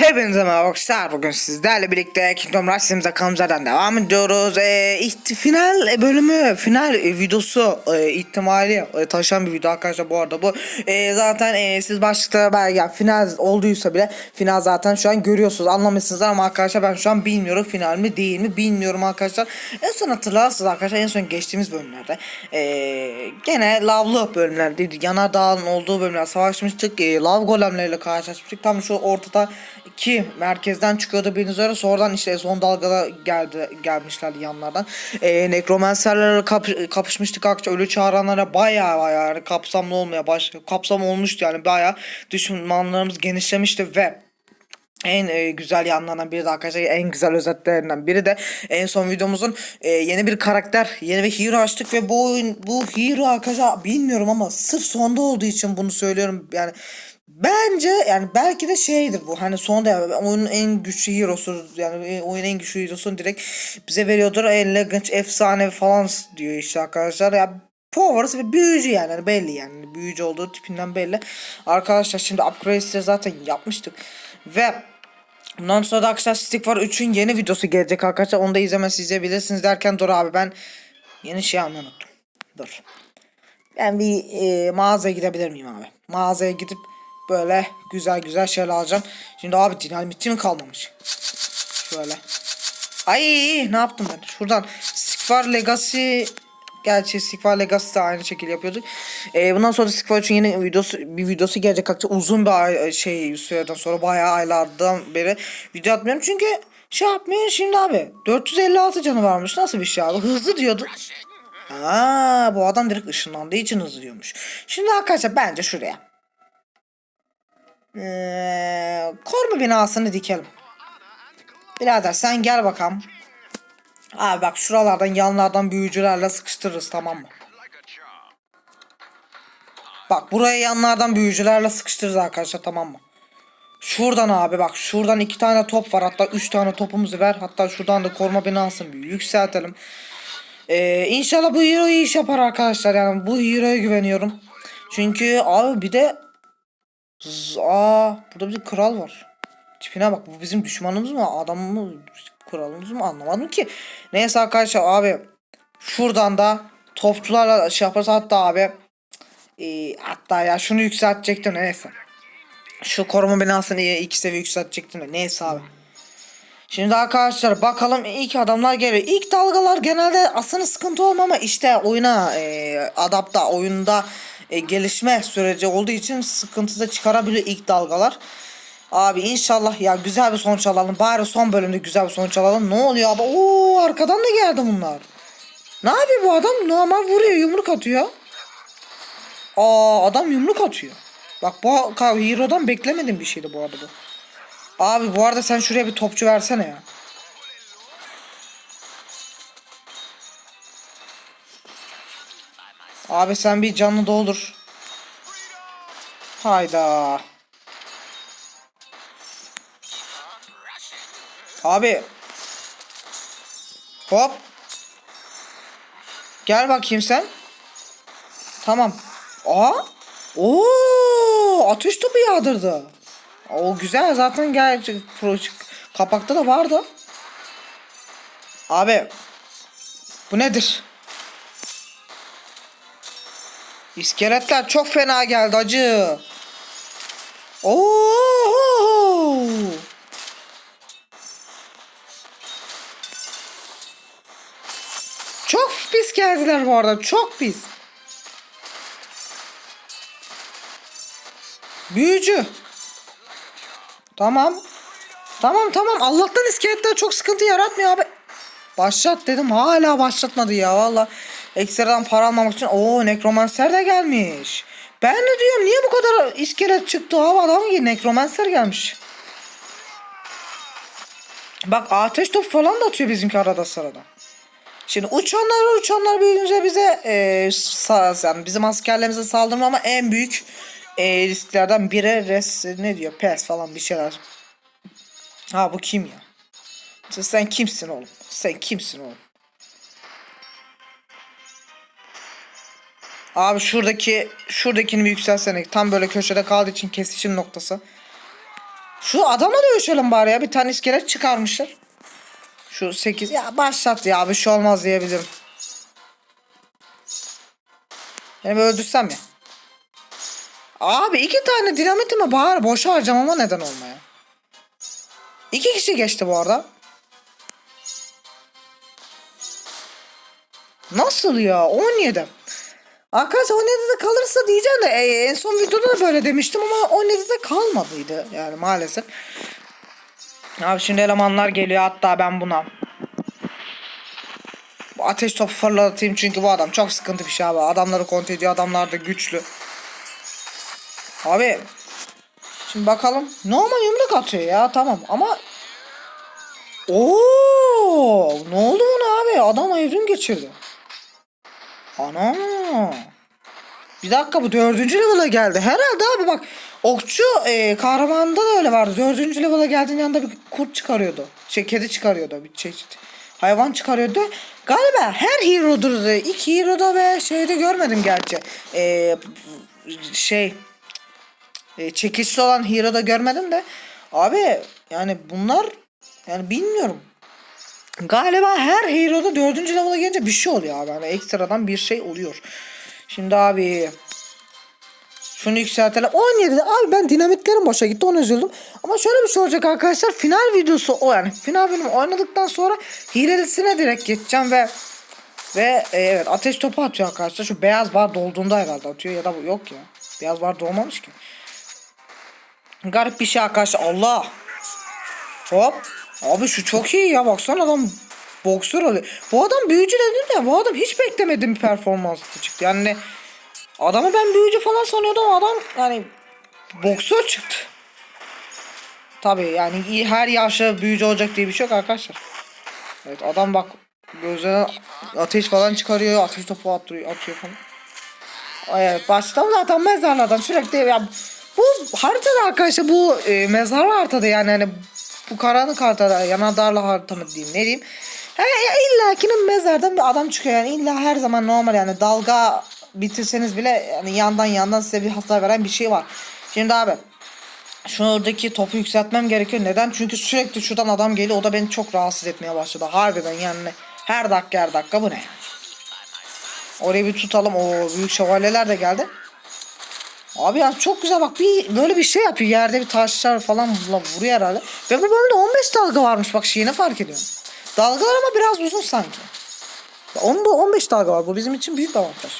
Hepinize merhaba arkadaşlar. Bugün sizlerle birlikte Kingdom Rush serimize kanalımızdan devam ediyoruz. Ee, ihti- final bölümü, final e, videosu e, ihtimali e, taşıyan bir video arkadaşlar bu arada bu. E, zaten e, siz başlıkta belki yani final olduysa bile final zaten şu an görüyorsunuz anlamışsınız ama arkadaşlar ben şu an bilmiyorum final mi değil mi bilmiyorum arkadaşlar. En son hatırlarsınız arkadaşlar en son geçtiğimiz bölümlerde e, gene lavlı bölümlerdeydi. Yanardağ'ın olduğu bölümler savaşmıştık. E, lav golemleriyle karşılaşmıştık. Tam şu ortada ki merkezden çıkıyordu üzere sonradan işte son dalgada geldi gelmişlerdi yanlardan. E, nekromanserlerle kap- kapışmıştık arkadaşlar. Ölü çağıranlara bayağı bayağı yani kapsamlı olmaya baş kapsam olmuştu yani bayağı düşmanlarımız genişlemişti ve en e, güzel yanlarından biri de arkadaşlar en güzel özetlerinden biri de en son videomuzun e, yeni bir karakter yeni bir hero açtık ve bu oyun bu hero arkadaşlar bilmiyorum ama sırf sonda olduğu için bunu söylüyorum yani bence yani belki de şeydir bu hani sonda yani oyunun en güçlü hero'su yani oyunun en güçlü hero'sunu direkt bize veriyordur elegant efsane falan diyor işte arkadaşlar ya Powers ve büyücü yani hani belli yani büyücü olduğu tipinden belli. Arkadaşlar şimdi upgrade'leri zaten yapmıştık ve Bundan sonra da arkadaşlar Stick var 3'ün yeni videosu gelecek arkadaşlar. Onu da izlemesi izleyebilirsiniz derken dur abi ben yeni şey almayı unuttum. Dur. Ben bir e, mağazaya gidebilir miyim abi? Mağazaya gidip böyle güzel güzel şeyler alacağım. Şimdi abi dinamiti mi kalmamış? Şöyle. Ay ne yaptım ben? Şuradan Stick Legacy Gerçi Sigvar Legacy de aynı şekilde yapıyorduk. Ee, bundan sonra Sigvar için yeni videosu bir videosu gelecek arkadaşlar. Uzun bir şey süreden sonra bayağı aylardan beri video atmıyorum. Çünkü şey yapmıyor şimdi abi. 456 canı varmış. Nasıl bir şey abi? Hızlı diyordu. Aa, bu adam direkt ışınlandığı için hızlı diyormuş. Şimdi arkadaşlar bence şuraya. Ee, koruma binasını dikelim. Birader sen gel bakalım. Abi bak şuralardan yanlardan büyücülerle sıkıştırırız tamam mı? Bak buraya yanlardan büyücülerle sıkıştırırız arkadaşlar tamam mı? Şuradan abi bak şuradan iki tane top var hatta üç tane topumuzu ver hatta şuradan da koruma binasını bir yükseltelim. Ee, inşallah bu hero iş yapar arkadaşlar yani bu hero'ya güveniyorum. Çünkü abi bir de Aa burada bir kral var. Tipine bak bu bizim düşmanımız mı adam mı kralımız mı anlamadım ki. Neyse arkadaşlar abi şuradan da topçularla şey yaparız hatta abi e, hatta ya şunu yükseltecektim neyse. Şu koruma binasını iki seviye yükseltecektim neyse abi. Şimdi arkadaşlar bakalım ilk adamlar geliyor. İlk dalgalar genelde aslında sıkıntı olmama ama işte oyuna e, adapta oyunda e, gelişme süreci olduğu için sıkıntı da çıkarabiliyor ilk dalgalar. Abi inşallah ya güzel bir sonuç alalım. Bari son bölümde güzel bir sonuç alalım. Ne oluyor abi? Oo arkadan da geldi bunlar. Ne yapıyor bu adam? Normal vuruyor yumruk atıyor. Aa adam yumruk atıyor. Bak bu Hero'dan beklemedim bir şeydi bu arada bu. Abi bu arada sen şuraya bir topçu versene ya. Abi sen bir canlı doldur. Hayda. Abi. Hop. Gel bakayım sen. Tamam. Aa. Oo, ateş topu yağdırdı. O güzel zaten gel kapakta da vardı. Abi. Bu nedir? İskeletler çok fena geldi acı. Oo! Çok pis geldiler bu arada. Çok pis. Büyücü. Tamam. Tamam tamam. Allah'tan iskeletler çok sıkıntı yaratmıyor abi. Başlat dedim. Hala başlatmadı ya valla. Ekstradan para almamak için. Oo nekromanser de gelmiş. Ben de diyorum niye bu kadar iskelet çıktı adam gibi nekromanser gelmiş. Bak ateş top falan da atıyor bizimki arada sırada. Şimdi uçanlar uçanlar büyüyünce bize e, sa, yani bizim askerlerimize saldırma ama en büyük e, risklerden biri res ne diyor pes falan bir şeyler. Ha bu kim ya? Sen kimsin oğlum? Sen kimsin oğlum? Abi şuradaki şuradakini bir yükselsene. Tam böyle köşede kaldığı için kesişim noktası. Şu adamla dövüşelim bari ya. Bir tane iskelet çıkarmışlar. Şu 8. Ya başlat ya. Bir şey olmaz diyebilirim. Bir öldürsem ya. Abi iki tane dinamitimi bari boşa harcamama neden olmaya. İki kişi geçti bu arada. Nasıl ya? 17. Arkadaşlar 17'de kalırsa diyeceğim de e, en son videoda da böyle demiştim ama 17'de kalmadıydı yani maalesef. Abi şimdi elemanlar geliyor hatta ben buna bu ateş topu fırlatayım çünkü bu adam çok sıkıntı bir şey abi. Adamları kontrol ediyor adamlar da güçlü. Abi şimdi bakalım normal yumruk atıyor ya tamam ama Oo, ne oldu buna abi? Adam evrim geçirdi. Ana. Bir dakika bu dördüncü level'a geldi. Herhalde abi bak okçu e, kahramanda da öyle vardı. Dördüncü level'a geldiğinde yanında bir kurt çıkarıyordu. Şey kedi çıkarıyordu bir çeşit. Hayvan çıkarıyordu. Galiba her hero'dur. da, İlk hero'da ve şeyde görmedim gerçi. E, şey e, çekişli olan hero'da görmedim de. Abi yani bunlar yani bilmiyorum. Galiba her hero'da dördüncü level'a gelince bir şey oluyor abi. Yani ekstradan bir şey oluyor. Şimdi abi şunu yükseltelim. 17'de abi ben dinamitlerim boşa gitti onu üzüldüm. Ama şöyle bir şey olacak arkadaşlar. Final videosu o yani. Final bölümü oynadıktan sonra hilelisine direkt geçeceğim ve ve e, evet ateş topu atıyor arkadaşlar. Şu beyaz bar dolduğunda herhalde atıyor ya da bu yok ya. Beyaz bar dolmamış ki. Garip bir şey arkadaşlar. Allah. Hop. Abi şu çok iyi ya baksana adam boksör oluyor. Bu adam büyücü dedin de bu adam hiç beklemediğim bir performans çıktı. Yani adamı ben büyücü falan sanıyordum adam yani boksör çıktı. Tabi yani her yaşta büyücü olacak diye bir şey yok arkadaşlar. Evet adam bak gözlerine ateş falan çıkarıyor, ateş topu atıyor, atıyor falan. Evet baştan zaten mezarlardan sürekli ya bu haritada arkadaşlar bu e, mezarlı haritada yani hani bu karanlık haritada yanardarlı harita mı diyeyim ne diyeyim. Ya, ya illakinin mezardan bir adam çıkıyor yani illa her zaman normal yani dalga bitirseniz bile yani yandan yandan size bir hasar veren bir şey var. Şimdi abi şuradaki topu yükseltmem gerekiyor. Neden? Çünkü sürekli şuradan adam geliyor. O da beni çok rahatsız etmeye başladı. Harbiden yani her dakika her dakika bu ne? Orayı bir tutalım. O büyük şövalyeler de geldi. Abi ya çok güzel bak bir böyle bir şey yapıyor. Yerde bir taşlar falan vuruyor herhalde. Ve bu bölümde 15 dalga varmış bak şeyini fark ediyorum. Dalgalar ama biraz uzun sanki. Onda 15 dalga var. Bu bizim için büyük avantaj.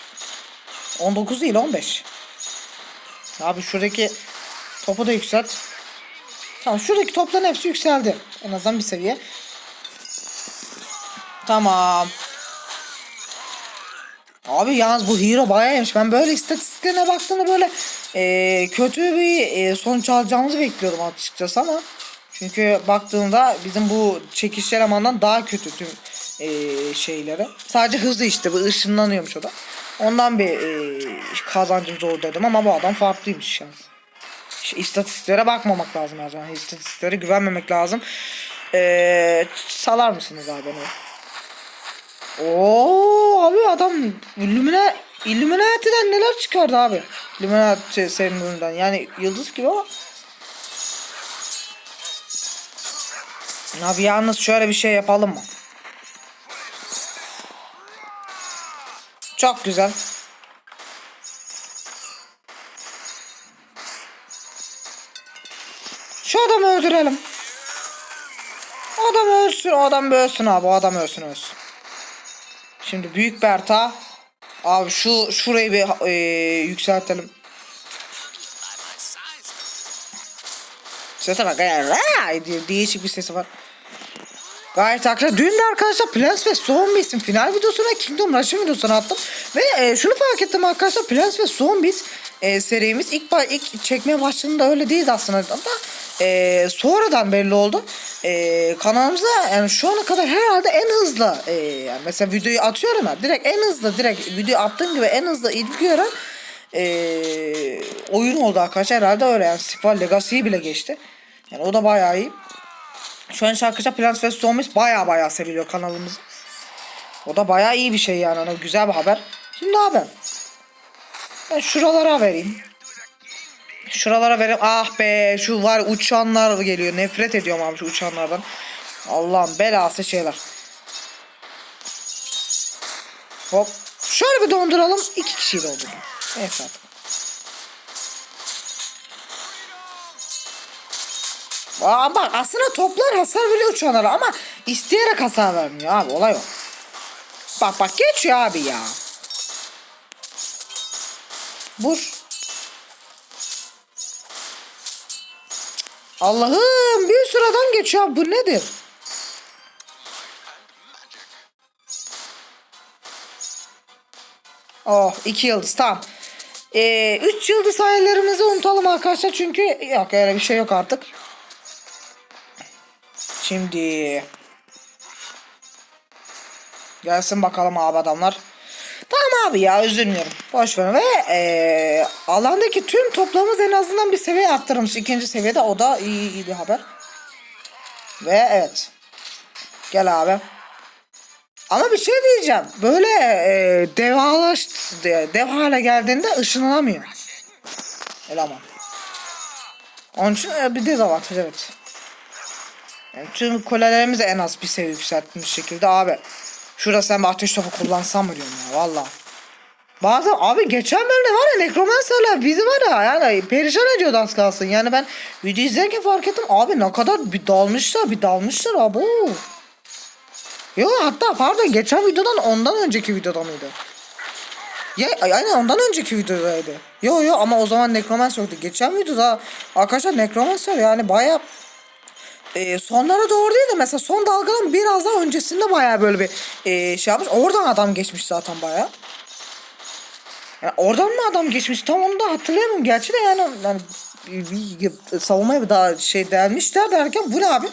19 değil 15. Abi şuradaki topu da yükselt. Tamam şuradaki topların hepsi yükseldi. En azından bir seviye. Tamam. Abi yalnız bu hero bayağı iyiymiş. Ben böyle istatistiklerine baktığımda böyle e, kötü bir e, sonuç alacağımızı bekliyordum açıkçası ama çünkü baktığımda bizim bu çekiş elemandan daha kötü tüm e, şeyleri. Sadece hızlı işte bu ışınlanıyormuş o da. Ondan bir e, kazancımız olur dedim ama bu adam farklıymış yani. İşte istatistiklere bakmamak lazım her zaman. İstatistiklere güvenmemek lazım. E, salar mısınız abi beni? Oo abi adam Illumina Illuminati'den neler çıkardı abi. Illuminati sembolünden yani yıldız gibi ama. Abi yalnız şöyle bir şey yapalım mı? Çok güzel. Şu adamı öldürelim. Adam ölsün, adam ölsün abi, adam ölsün ölsün. Şimdi büyük Berta. Abi şu şurayı bir e, yükseltelim. Sese bak diye değişik bir sesi var. Gayet arkadaşlar dün de arkadaşlar Plants ve Zombies'in final videosuna Kingdom Rush'ın videosunu attım. Ve e, şunu fark ettim arkadaşlar Plants ve Zombies e, serimiz ilk, ilk çekmeye başladığında öyle değildi aslında. Ama e, sonradan belli oldu. E, kanalımıza yani şu ana kadar herhalde en hızlı e, yani mesela videoyu atıyorum ya direkt en hızlı direkt video attığım gibi en hızlı ilgi gören e, oyun oldu arkadaşlar herhalde öyle yani Sipal Legacy'yi bile geçti. Yani o da bayağı iyi. Şu an şarkıcı Plants vs Zombies baya baya seviliyor kanalımız. O da baya iyi bir şey yani. Hani güzel bir haber. Şimdi abi. Ben şuralara vereyim. Şuralara verim. Ah be şu var uçanlar geliyor. Nefret ediyorum abi şu uçanlardan. Allah'ın belası şeyler. Hop. Şöyle bir donduralım. İki kişiyi doldurdum. Neyse artık. Aa, bak aslında toplar hasar veriyor uçanlara ama isteyerek hasar vermiyor abi olay o. Bak bak geçiyor abi ya. Vur. Allah'ım bir sürü geçiyor bu nedir? Oh iki yıldız tamam. Ee, üç yıldız sayılarımızı unutalım arkadaşlar çünkü yok öyle bir şey yok artık. Şimdi gelsin bakalım abi adamlar. Abi ya üzülmüyorum. Boş ver ve ee, alandaki tüm toplamımız en azından bir seviye arttırılmış. İkinci seviyede o da iyi, iyi bir haber. Ve evet. Gel abi. Ama bir şey diyeceğim. Böyle e, devalaştı, dev hale geldiğinde ışınlanamıyor. Eleman. Onun için e, bir dezavantaj evet. Yani tüm kulelerimizi en az bir seviye yükseltmiş şekilde abi. Şurada sen bir ateş topu kullansan mı diyorum ya valla. Bazen abi geçen bölümde var ya nekromancerler bizi var ya yani perişan ediyordu az kalsın. Yani ben video izlerken fark ettim abi ne kadar bir dalmışlar bir dalmışlar abi. Yo hatta pardon geçen videodan ondan önceki videoda mıydı? Ya aynen ondan önceki videodaydı. Yo yo ama o zaman Necromancer yoktu. Geçen videoda arkadaşlar Necromancer yani baya e, sonlara doğru değil de mesela son dalganın biraz daha öncesinde baya böyle bir e, şey yapmış. Oradan adam geçmiş zaten baya. Yani oradan mı adam geçmiş tam onu da hatırlayamıyorum. Gerçi de yani, yani savunmaya bir daha şey delmişler derken bu ne abi?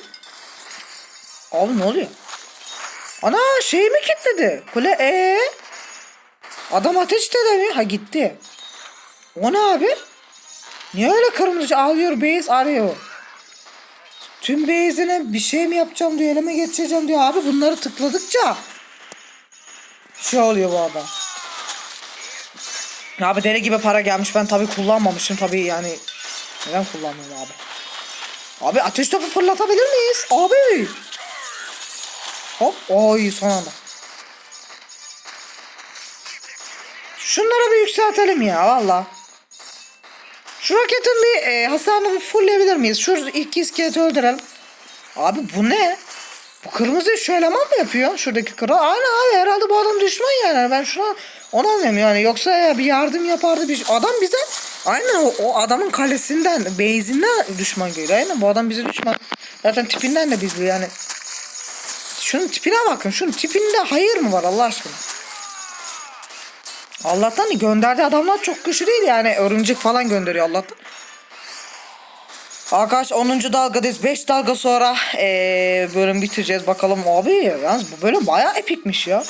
Abi ne oluyor? Ana şey mi kilitledi? Kule ee? Adam ateş de mi? Ha gitti. O ne abi? Niye öyle kırmızı ağlıyor base arıyor? Tüm base'ine bir şey mi yapacağım diyor eleme geçireceğim diyor abi bunları tıkladıkça şey oluyor bu adam. Abi deli gibi para gelmiş ben tabi kullanmamışım tabi yani neden kullanmıyorum abi? Abi ateş topu fırlatabilir miyiz? Abi. Hop. Oy son anda. Şunları bir yükseltelim ya valla. Şu raketin bir e, hasarını bir fullleyebilir miyiz? Şu iki iskeleti öldürelim. Abi bu ne? Bu kırmızı şu eleman mı yapıyor? Şuradaki kral. Aynen abi herhalde bu adam düşman yani. Ben şuna onu anlamıyorum yani. Yoksa ya bir yardım yapardı bir Adam bize aynen o, o adamın kalesinden, base'inden düşman geliyor. Aynen bu adam bize düşman. Zaten tipinden de biz yani. Şunun tipine bakın. Şunun tipinde hayır mı var Allah aşkına? Allah'tan gönderdiği adamlar çok güçlü değil yani. Örümcek falan gönderiyor Allah'tan. Arkadaş 10. dalgadayız. 5 dalga sonra ee, bölüm bitireceğiz. Bakalım abi yalnız bu bölüm bayağı epikmiş ya.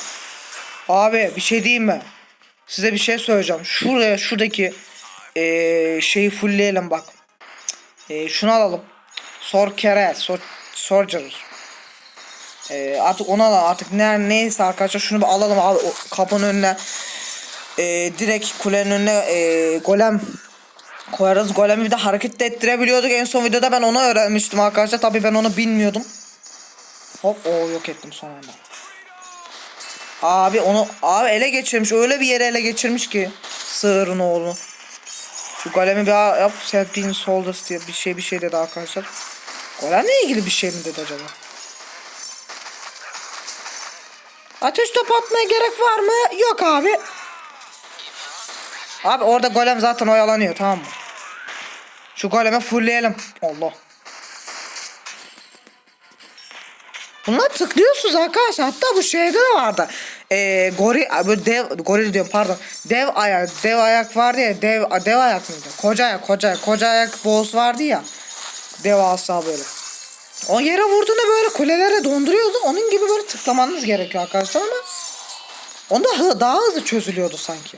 Abi bir şey diyeyim mi? Size bir şey söyleyeceğim. Şuraya şuradaki ee, şeyi fullleyelim bak. Ee, şunu alalım. Sorkere, sor, Sorcerer. Ee, artık onu alalım. Artık ne, neyse arkadaşlar şunu bir alalım abi o kapının önüne. Ee, direkt kulenin önüne ee, golem koyarız. Golemi bir de hareket de ettirebiliyorduk. En son videoda ben onu öğrenmiştim arkadaşlar. Tabii ben onu bilmiyordum. Hop o yok ettim son anda. Abi onu abi ele geçirmiş. Öyle bir yere ele geçirmiş ki. Sığırın oğlu. Şu golemi bir yap. Setting Soldiers diye bir şey bir şey dedi arkadaşlar. Golemle ilgili bir şey mi dedi acaba? Ateş top atmaya gerek var mı? Yok abi. Abi orada golem zaten oyalanıyor tamam mı? Şu golemi fullleyelim. Allah. Bunlar tıklıyorsunuz arkadaşlar. Hatta bu şeyde de vardı. Ee, gori, böyle dev, goril diyorum pardon. Dev ayak, dev ayak vardı ya. Dev, dev ayak mıydı? Koca ayak, koca ayak. Koca ayak boss vardı ya. Devasa böyle. O yere vurduğunda böyle kulelere donduruyordu. Onun gibi böyle tıklamanız gerekiyor arkadaşlar ama onda daha hızlı çözülüyordu sanki.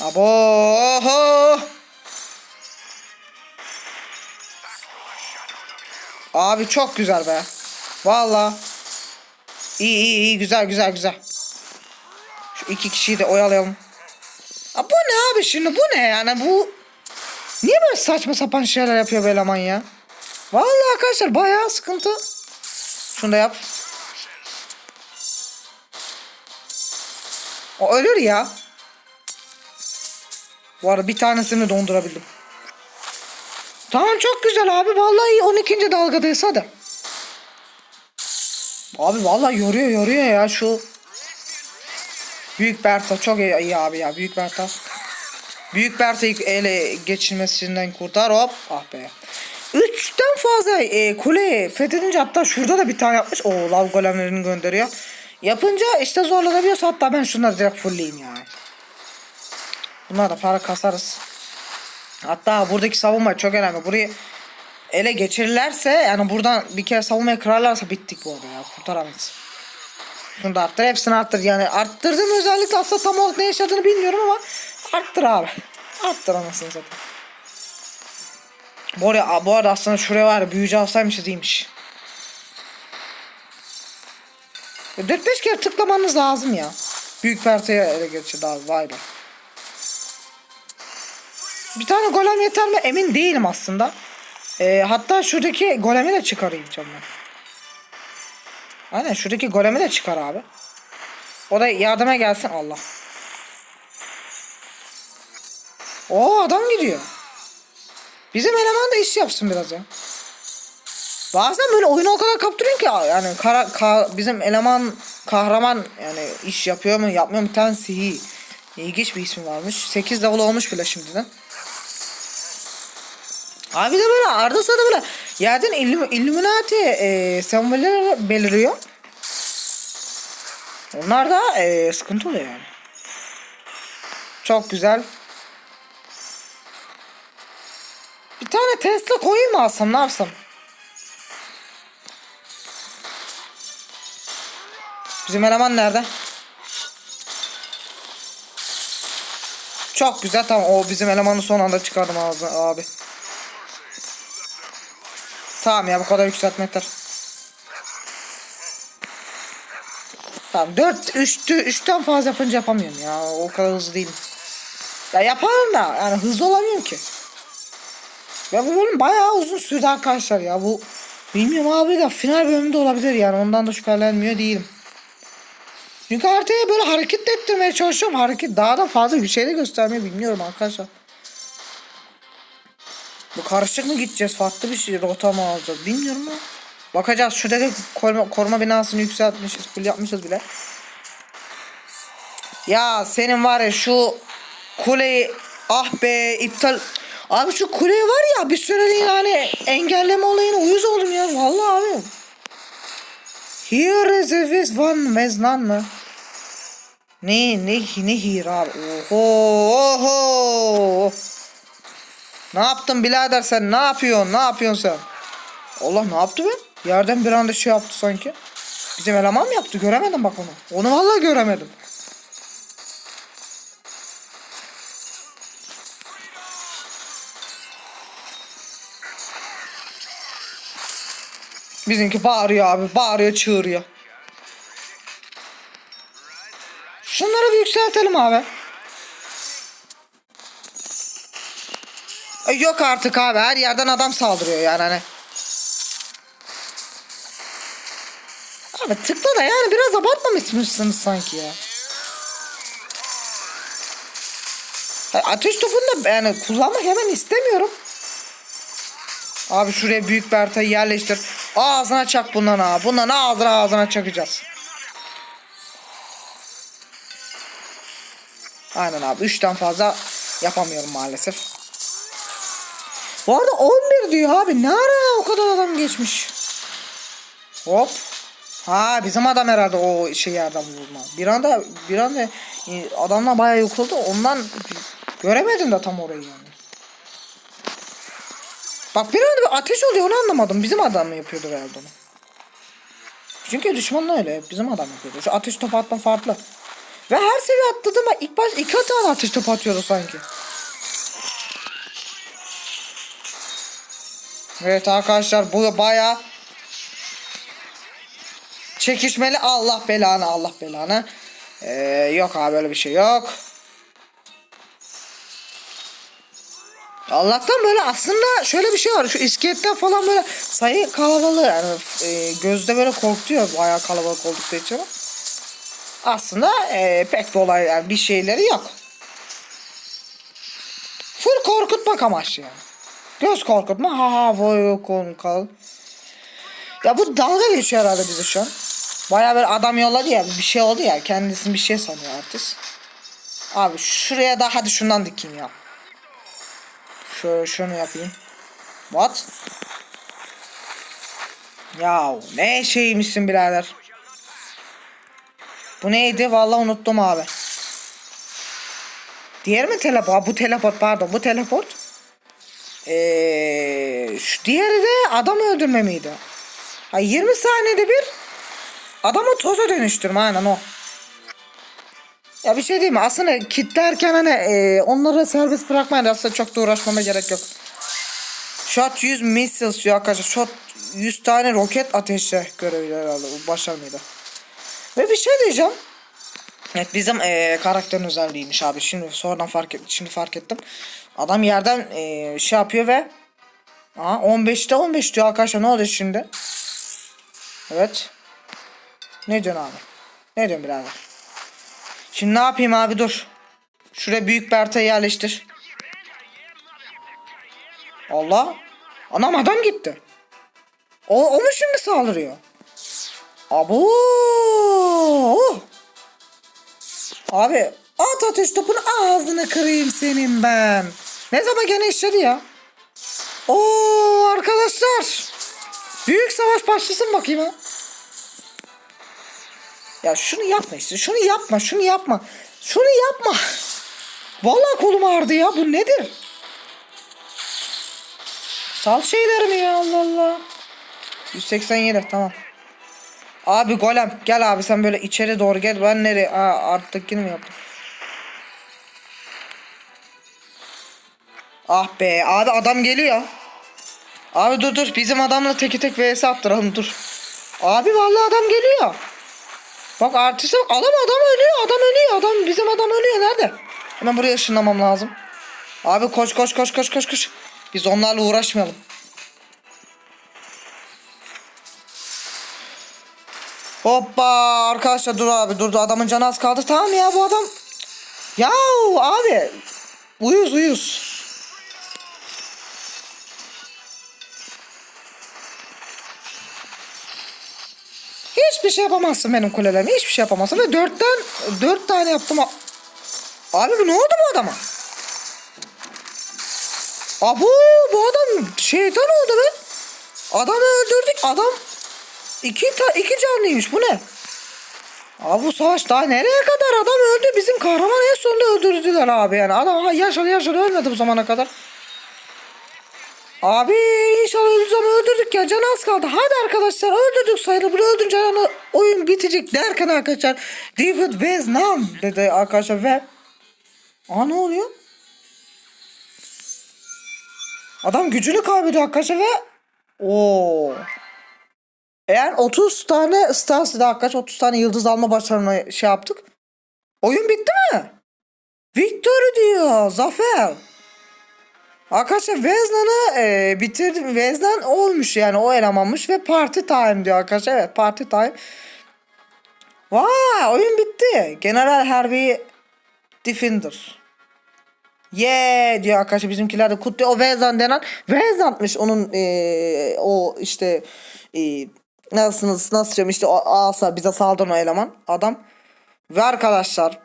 Abo oho. Abi çok güzel be. Valla. İyi iyi iyi güzel güzel güzel. Şu iki kişiyi de oyalayalım. Aa, bu ne abi şimdi bu ne yani bu Niye böyle saçma sapan şeyler yapıyor bu eleman ya? Vallahi arkadaşlar bayağı sıkıntı. Şunu da yap. O ölür ya. Bu arada bir tanesini dondurabildim. Tamam çok güzel abi. Vallahi 12. dalgadayız hadi. Abi vallahi yoruyor yoruyor ya şu. Büyük Berta çok iyi, iyi abi ya. Büyük Berta. Büyük Berta'yı ele geçirmesinden kurtar hop. Ah be. Üçten fazla e, kule fethedince hatta şurada da bir tane yapmış. O lav golemlerini gönderiyor. Yapınca işte zorlanabiliyorsa hatta ben şunları direkt fullleyeyim ya. Bunlar da para kasarız. Hatta buradaki savunma çok önemli. Burayı ele geçirirlerse yani buradan bir kere savunmayı kırarlarsa bittik bu arada ya. Kurtaramayız. Şunu da arttır. Hepsini arttır. Yani arttırdığım özellikle aslında tam olarak ne yaşadığını bilmiyorum ama arttır abi. Arttır anasını satayım. Bu arada, bu arada aslında şuraya var büyücü alsaymışız iyiymiş. 4-5 kere tıklamanız lazım ya. Büyük perteye ele geçirdi abi vay be. Bir tane golem yeter mi emin değilim aslında. Ee, hatta şuradaki golemi de çıkarayım canım ben. Aynen şuradaki golemi de çıkar abi. O da yardıma gelsin Allah. Oo adam gidiyor. Bizim eleman da iş yapsın biraz ya. Bazen böyle oyunu o kadar kaptırıyor ki yani kara, ka- bizim eleman kahraman yani iş yapıyor mu yapmıyor mu bir tane sihi. İlginç bir ismi varmış. 8 level olmuş bile şimdiden. Abi de böyle arda sırada böyle yerden illum Illuminati e, sembolleri beliriyor. Onlar da e, sıkıntı oluyor yani. Çok güzel. Bir tane Tesla koyayım mı alsam ne yapsam? Bizim eleman nerede? Çok güzel tamam o bizim elemanı son anda çıkardım ağzına abi. Tamam ya bu kadar yükseltme yeter. Tamam 4 3 3'ten fazla yapınca yapamıyorum ya. O kadar hızlı değilim. Ya yaparım da yani hızlı olamıyorum ki. Ya bu bölüm bayağı uzun sürdü arkadaşlar ya. Bu bilmiyorum abi de final bölümünde olabilir yani. Ondan da şüphelenmiyor değilim. Çünkü haritaya böyle hareket ettirmeye çalışıyorum. Hareket daha da fazla bir şey de göstermeyi bilmiyorum arkadaşlar. Bu karışık mı gideceğiz? Farklı bir şey rota mı alacağız? Bilmiyorum ama. Bakacağız. Şuradaki koruma, koruma binasını yükseltmişiz. Full yapmışız bile. Ya senin var ya şu kuleyi ah be iptal Abi şu kule var ya bir süreliğine yani engelleme olayına uyuz oldum ya vallahi abi. Here is this one veznan mı? Ne ne ne here abi? Oho oho. Ne yaptın birader sen? Ne yapıyorsun? Ne yapıyorsun sen? Allah ne yaptı be? Yerden bir anda şey yaptı sanki. Bizim eleman mı yaptı? Göremedim bak onu. Onu vallahi göremedim. Bizimki bağırıyor abi. Bağırıyor çığırıyor. Şunları bir yükseltelim abi. Yok artık abi. Her yerden adam saldırıyor yani hani. Abi tıkla da yani biraz abartmamışsınız sanki ya. Ha, Ateş topunu da yani kullanmak hemen istemiyorum. Abi şuraya büyük Berta'yı yerleştir. Ağzına çak bundan ha. Bundan ağzına ağzına çakacağız. Aynen abi. Üçten fazla yapamıyorum maalesef. Bu arada 11 diyor abi. Ne ara o kadar adam geçmiş. Hop. Ha bizim adam herhalde o şey yerden vurma. Bir anda bir anda e, adamla bayağı yok oldu. Ondan göremedim de tam orayı yani. Bak bir anda bir ateş oluyor onu anlamadım. Bizim adam mı yapıyordu herhalde onu? Çünkü düşmanla öyle. Bizim adam yapıyordu. Şu ateş topu atma farklı. Ve her seviye atladığımda ilk baş iki tane ateş topu atıyordu sanki. Evet arkadaşlar bu baya Çekişmeli Allah belanı Allah belanı. Ee, yok abi öyle bir şey yok. Allah'tan böyle aslında şöyle bir şey var. Şu iskeletten falan böyle sayı kalabalığı yani e, gözde böyle korkutuyor bayağı kalabalık oldukları için. Aslında e, pek bir olay yani bir şeyleri yok. Full korkutmak amaçlı yani. Göz korkutma ha ha kal. Ya bu dalga geçiyor herhalde bize şu an. Bayağı böyle adam yolladı ya bir şey oldu ya kendisini bir şey sanıyor artist. Abi şuraya da hadi şundan dikeyim ya. Şöyle şunu yapayım. What? Ya ne şeymişsin birader. Bu neydi? Vallahi unuttum abi. Diğer mi teleport? Bu teleport pardon. Bu teleport. Ee, şu diğeri de adam öldürme miydi? Ha 20 saniyede bir adamı toza dönüştürme aynen o. Ya bir şey diyeyim mi? Aslında kitlerken hani e, onları serbest bırakmayın aslında çok da uğraşmama gerek yok. Shot 100 missiles diyor arkadaşlar. Shot 100 tane roket ateşe görevi herhalde. Bu başar mıydı? Ve bir şey diyeceğim. Evet bizim e, karakterin özelliğiymiş abi. Şimdi sonradan fark ettim. Şimdi fark ettim. Adam yerden e, şey yapıyor ve Aa, 15'te 15 diyor arkadaşlar. Ne oldu şimdi? Evet. Ne diyorsun abi? Ne diyorsun birader? Şimdi ne yapayım abi dur. Şuraya büyük bir haritayı yerleştir. Allah. Anam adam gitti. O, o mu şimdi saldırıyor? Abo. Abi at ateş topunu ağzına kırayım senin ben. Ne zaman gene işledi ya? Oo arkadaşlar. Büyük savaş başlasın bakayım ha. Ya şunu yapma işte. Şunu yapma. Şunu yapma. Şunu yapma. Vallahi kolum ağrıdı ya. Bu nedir? Sal şeylerimi ya Allah Allah. 187 tamam. Abi golem gel abi sen böyle içeri doğru gel. Ben nereye? Aa arttakini mi yaptım? Ah be abi adam geliyor. Abi dur dur bizim adamla teki tek vs attıralım dur. Abi vallahi adam geliyor. Bak artiste bak adam adam ölüyor adam ölüyor adam bizim adam ölüyor nerede? Hemen buraya ışınlamam lazım. Abi koş koş koş koş koş koş. Biz onlarla uğraşmayalım. Hoppa arkadaşlar dur abi dur adamın canı az kaldı tamam ya bu adam. Ya abi uyuz uyuz. Hiçbir şey yapamazsın benim kulelerime. Hiçbir şey yapamazsın. Ve dörtten dört tane yaptım. Abi bu ne oldu bu adama? Abu bu adam şeytan oldu be. Adamı öldürdük. Adam iki, ta, iki canlıymış. Bu ne? Abi bu savaş daha nereye kadar? Adam öldü. Bizim kahraman en sonunda öldürdüler abi. Yani adam yaşadı yaşadı ölmedi bu zamana kadar. Abi inşallah zaman öldürdük ya. Can az kaldı. Hadi arkadaşlar öldürdük sayılır. Bunu öldürünce yani oyun bitecek derken arkadaşlar. David Vietnam dedi arkadaşlar ve Aa ne oluyor? Adam gücünü kaybediyor arkadaşlar ve Oo. Eğer 30 tane daha kaç 30 tane yıldız alma başarına şey yaptık. Oyun bitti mi? Victory diyor. Zafer. Arkadaşlar Veznan'ı e, bitirdim. Veznan olmuş yani o elemanmış ve party time diyor arkadaşlar. Evet party time. Vay oyun bitti. General Harvey Defender. Yeah diyor arkadaşlar bizimkiler de kutluyor. O Vezan denen Vezan'mış onun e, o işte e, nasıl nasıl diyeyim işte o asa bize saldıran o eleman adam. Ve arkadaşlar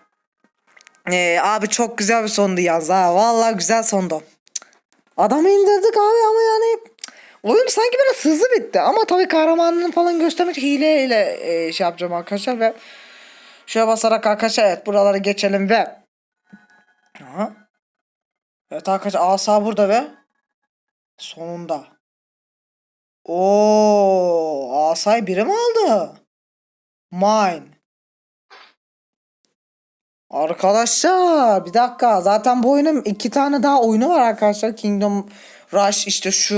e, abi çok güzel bir sondu yalnız ha. Vallahi güzel sondu. Adamı indirdik abi ama yani oyun sanki biraz hızlı bitti. Ama tabii kahramanını falan göstermek hileyle e, şey yapacağım arkadaşlar ve şuraya basarak arkadaşlar evet buraları geçelim ve Aha. Evet arkadaşlar asa burada ve sonunda. Oo, asayı biri mi aldı? Mine. Arkadaşlar bir dakika zaten bu oyunun iki tane daha oyunu var arkadaşlar Kingdom Rush işte şu,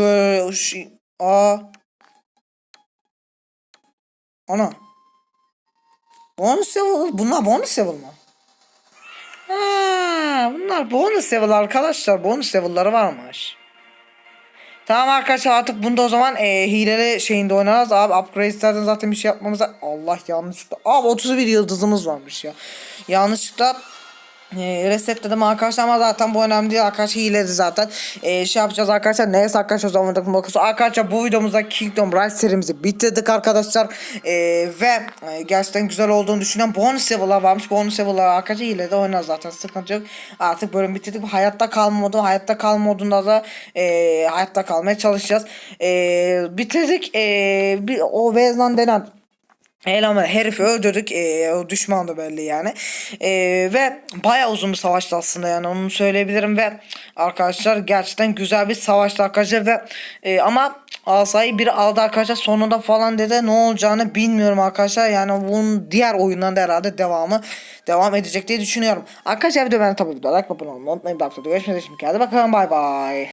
şu aa ana Bonus level bunlar bonus level mı? Ha, bunlar bonus level arkadaşlar. Bonus level'ları varmış. Tamam arkadaşlar artık bunda o zaman e, hileli şeyinde oynarız. Abi upgrade'lerden zaten bir şey yapmamıza... Allah yanlışlıkla. Abi 31 yıldızımız varmış ya. Yanlışlıkla e, resetledim arkadaşlar ama zaten bu önemli değil arkadaşlar hileli zaten. E, şey yapacağız arkadaşlar. Neyse arkadaşlar zaman bakıyoruz. Arkadaşlar bu videomuzda Kingdom Rise serimizi bitirdik arkadaşlar. E, ve e, gerçekten güzel olduğunu düşünüyorum. Bonus level'lar varmış. Bonus level'lar arkadaşlar hilede oynarız zaten. Sıkıntı yok. Artık bölüm bitirdik. Hayatta kalma modu. Hayatta kalma modunda da e, hayatta kalmaya çalışacağız. E, bitirdik. E, bir, o Veznan denen Eleman herifi öldürdük. Ee, o düşman da belli yani. Ee, ve baya uzun bir savaştı aslında yani onu söyleyebilirim ve arkadaşlar gerçekten güzel bir savaştı arkadaşlar ve e, ama Asayı biri aldı arkadaşlar sonunda falan dedi ne olacağını bilmiyorum arkadaşlar yani bunun diğer oyundan da herhalde devamı devam edecek diye düşünüyorum. Arkadaşlar video ben tabii ki de like abone olmayı unutmayın. Bak görüşmek üzere hadi bakalım bay bay.